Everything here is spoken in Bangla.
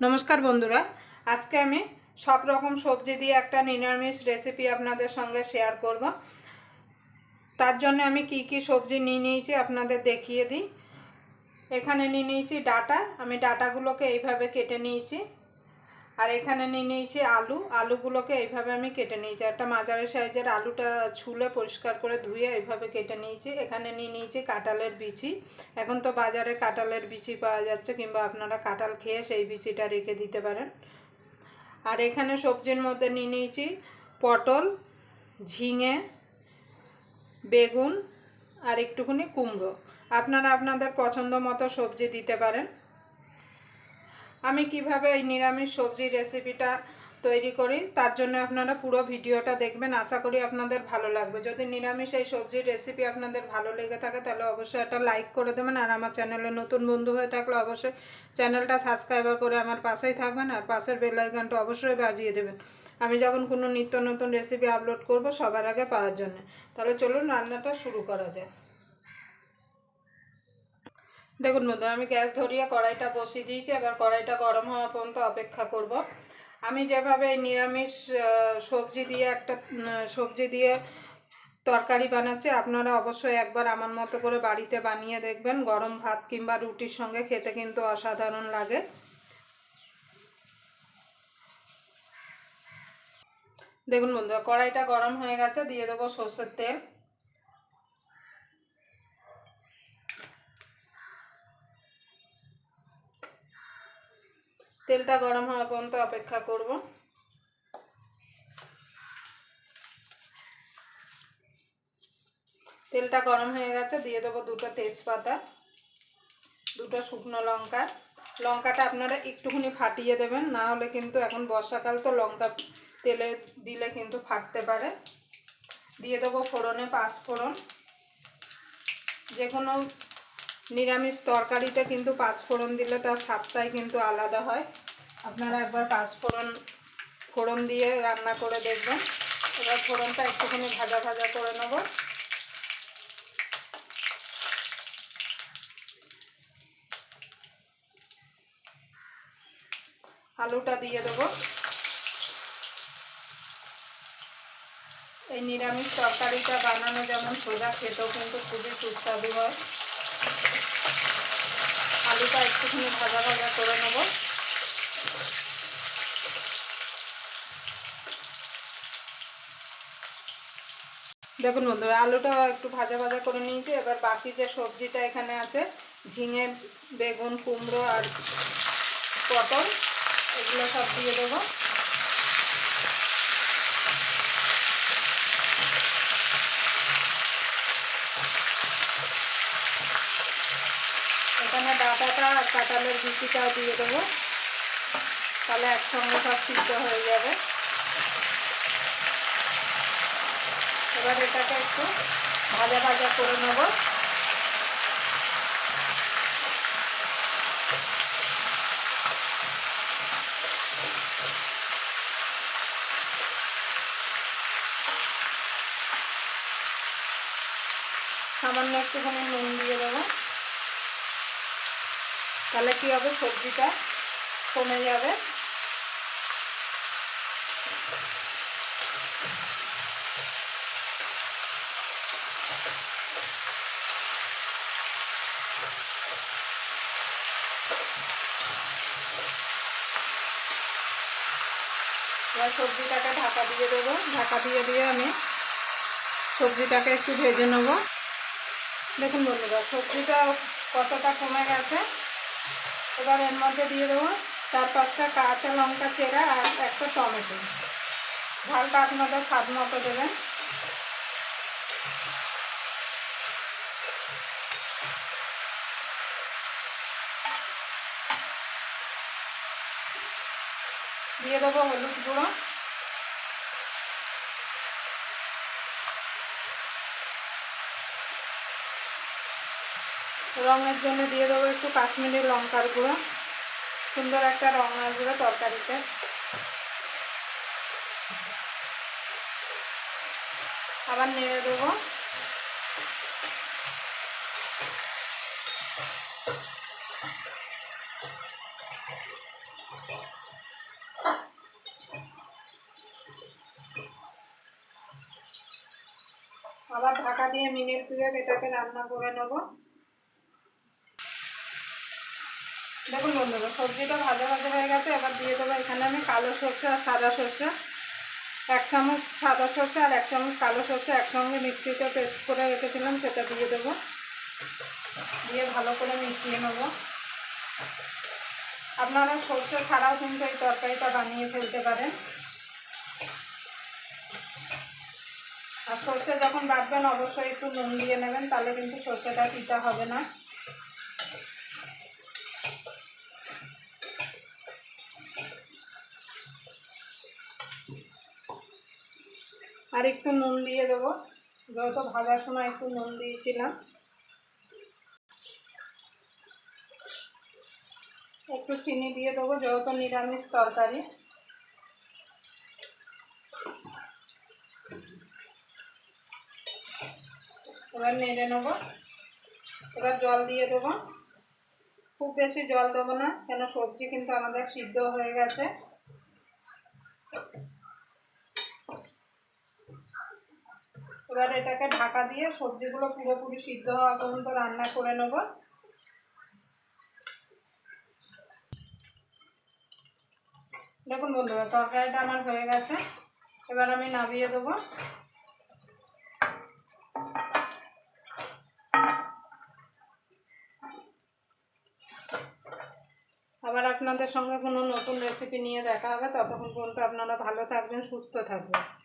নমস্কার বন্ধুরা, আজকে আমি সব রকম সবজি দিয়ে একটা নিরামিষ রেসিপি আপনাদের সঙ্গে শেয়ার করব। তার জন্য আমি কি কি সবজি নিয়ে নিয়েছি আপনাদের দেখিয়ে দিই। এখানে নিয়ে নিয়েছি ডাটা, আমি ডাটাগুলোকে এইভাবে কেটে নিয়েছি। আর এখানে নিয়ে নিয়েছি আলু। আলুগুলোকে এইভাবে আমি কেটে নিয়েছি। একটা মাঝারি সাইজের আলুটা ছুলে পরিষ্কার করে ধুয়ে এইভাবে কেটে নিয়েছি। এখানে নিয়ে নিয়েছি কাঁঠালের বিচি। এখন তো বাজারে কাঁঠালের বিচি পাওয়া যাচ্ছে কিংবা আপনারা কাঁঠাল খেয়ে সেই বিচিটা রেখে দিতে পারেন। আর এখানে সবজির মধ্যে নিয়ে নিয়েছি পটল, ঝিঙে, বেগুন আর একটুখানি কুমড়ো। আপনারা আপনাদের পছন্দ মতো সবজি দিতে পারেন। আমি কীভাবে এই নিরামিষ সবজি রেসিপিটা তৈরি করি, তার জন্য আপনারা পুরো ভিডিওটা দেখবেন। আশা করি আপনাদের ভালো লাগবে। যদি নিরামিষ এই সবজির রেসিপি আপনাদের ভালো লেগে থাকে, তাহলে অবশ্যই একটা লাইক করে দেবেন। আর আমার চ্যানেলে নতুন বন্ধু হয়ে থাকলে অবশ্যই চ্যানেলটা সাবস্ক্রাইবার করে আমার পাশেই থাকবেন। আর পাশের বেল আইকনটা অবশ্যই বাজিয়ে দেবেন। আমি যখন কোনো নিত্য নতুন রেসিপি আপলোড করব সবার আগে পাওয়ার জন্য। তাহলে চলুন রান্নাটা শুরু করা যায় দেখুন বন্ধু, আমি গ্যাস ধরিয়ে কড়াইটা বসিয়ে দিয়েছি, এবার কড়াইটা গরম হওয়া পর্যন্ত অপেক্ষা করব। আমি যেভাবে নিরামিষ সবজি দিয়ে একটা সবজি দিয়ে তরকারি বানাচ্ছি, আপনারা অবশ্যই একবার আমার মতো করে বাড়িতে বানিয়ে দেখবেন। গরম ভাত কিংবা রুটির সঙ্গে খেতে কিন্তু অসাধারণ লাগে। দেখুন বন্ধুরা কড়াইটা গরম হয়ে গেছে, দিয়ে দেবো সর্ষের তেল। তেলটা গরম হওয়া পর্যন্ত অপেক্ষা করব। তেলটা গরম হয়ে গেছে, দিয়ে দেবো দুটো তেজপাতা, দুটো শুকনো লঙ্কা। লঙ্কাটা আপনারা একটুখানি ফাটিয়ে দেবেন, না হলে কিন্তু এখন বর্ষাকাল তো লঙ্কা তেলে দিলে কিন্তু ফাটতে পারে। দিয়ে দেবো ফোড়নে পাঁচ ফোড়ন যে কোনো নিরামিষ তরকারিতে কিন্তু পাঁচফোড়ন দিলে তার স্বাদটাই কিন্তু আলাদা হয়। আপনারা একবার পাঁচফোড়ন, ফোড়ন দিয়ে রান্না করে দেখবেন। এবার ফোড়নটা একটুখানি ভাজা ভাজা করে নেব। আলুটা দিয়ে দেবো। এই নিরামিষ তরকারিটা বানানো যেমন সোজা, খেতেও কিন্তু খুবই সুস্বাদু হয়। আলুটা একটুখানি ভাজা ভাজা করে নেব। দেখুন বন্ধুরা, আলুটা একটু ভাজা ভাজা করে নিয়েছি। এবার বাকি যে সবজিটা এখানে আছে, ঝিঙে, বেগুন, কুমড়ো আর পটল, এগুলো সব দিয়ে দেবো। এখানে ডাটাটা আর কাঁঠালের বিচিটাও দিয়ে দেবো। তাহলে একসঙ্গে সব সিদ্ধ হয়ে যাবে। এবার এটাকে একটু ভাজা ভাজা করে নেব। সামান্য একটুখানি নুন দিয়ে দেবো। তাহলে কি হবে? সবজিটা কমে যাবে। এবার সবজিটাকে ঢাকা দিয়ে দেবো। ঢাকা দিয়ে দিয়ে আমি সবজিটাকে একটু ভেজে নেব। দেখুন বন্ধুরা, সবজিটা কতটা কমে গেছে? এবার এর মধ্যে দিয়ে দেবো চার পাঁচটা কাঁচা লঙ্কা চেরা আর একটা টমেটো। ঝালটা আপনাদের স্বাদ মতো দেবেন। দিয়ে দেবো হলুদ গুঁড়ো। রঙের জন্য দিয়ে দেবো একটু কাশ্মীরি লঙ্কার গুঁড়ো। সুন্দর একটা রঙ আসবে তরকারিতে। আবার নেড়ে দেবো। আবার ঢাকা দিয়ে মিনিট দুয়েক এটাকে রান্না করে নেব। দেখুন বন্ধুরা, সবজিটা ভাজা ভাজা হয়ে গেছে, এবার দিয়ে দেবো এখানে আমি কালো সর্ষে আর সাদা সর্ষে। এক চামচ সাদা সর্ষে আর এক চামচ কালো সর্ষে একসঙ্গে মিক্সিতে পেস্ট করে রেখেছিলাম, সেটা দিয়ে দেবো। দিয়ে ভালো করে মিশিয়ে নেব। আপনারা সর্ষে ছাড়াও কিন্তু এই তরকারিটা বানিয়ে ফেলতে পারেন। আর সর্ষে যখন বাটবেন, অবশ্যই একটু নুন দিয়ে নেবেন, তাহলে কিন্তু সর্ষেটা পিতা হবে না। আর একটু নুন দিয়ে দেবো। যেহেতু ভাজার সময় একটু নুন দিয়েছিলাম। একটু চিনি দিয়ে দেবো যেহেতু নিরামিষ তরকারি। এবার নেড়ে নেব। এবার জল দিয়ে দেবো। খুব বেশি জল দেবো না, কেন সবজি কিন্তু আমাদের সিদ্ধ হয়ে গেছে। এবার এটাকে ঢাকা দিয়ে সবজিগুলো পুরোপুরি সিদ্ধ হওয়া পর্যন্ত রান্না করে নেব। দেখুন বন্ধুরা, তরকারিটা আমার হয়ে গেছে। এবার আমি নামিয়ে দেবো। আবার আপনাদের সঙ্গে কোনো নতুন রেসিপি নিয়ে দেখা হবে। ততক্ষণ পর্যন্ত আপনারা ভালো থাকবেন, সুস্থ থাকবেন।